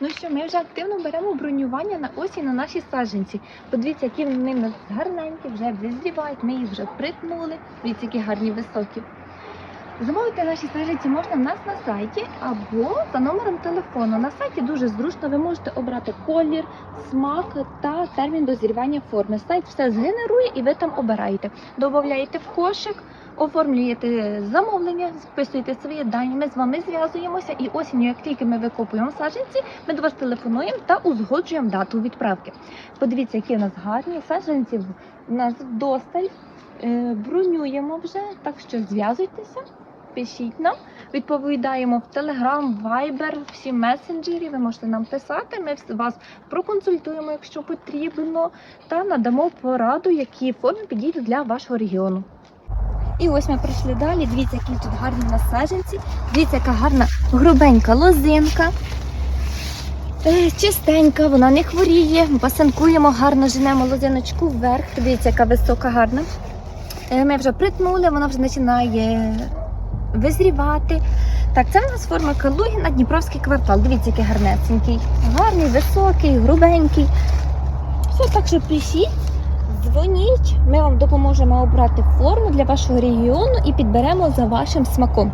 Ну що, ми вже активно беремо бронювання на осінь на наші саджанці. Подивіться, які вони нас гарненькі, вже визрівають, ми їх вже притнули. Дивіться, які гарні високі. Замовити наші саджанці можна в нас на сайті або за номером телефону. На сайті дуже зручно, ви можете обрати колір, смак та термін дозрівання форми. Сайт все згенерує і ви там обираєте. Додаєте в кошик, оформлюєте замовлення, вписуєте свої дані. Ми з вами зв'язуємося, і осінню, як тільки ми викопуємо саджанці, ми до вас телефонуємо та узгоджуємо дату відправки. Подивіться, які у нас гарні саджанці. У нас вдосталь. Е, Бронюємо вже, так що зв'язуйтеся, пишіть нам, відповідаємо в Telegram, Viber, всі месенджері. Ви можете нам писати. Ми вас проконсультуємо, якщо потрібно, та надамо пораду, які форми підійдуть для вашого регіону. І ось ми пройшли далі. Дивіться, які тут гарні насадженці. Дивіться, яка гарна грубенька лозинка. Е, Чистенька, вона не хворіє. Пасинкуємо, гарно женемо лозиночку вверх. Дивіться, яка висока, гарна. Е, Ми вже притнули, вона вже починає визрівати. Так, це в нас форма Калугіна, Дніпровський квартал. Дивіться, який гарнесенький. Гарний, високий, грубенький. Все, так що пишіть, дзвоніть. Ми вам допоможемо обрати форму для вашого регіону і підберемо за вашим смаком.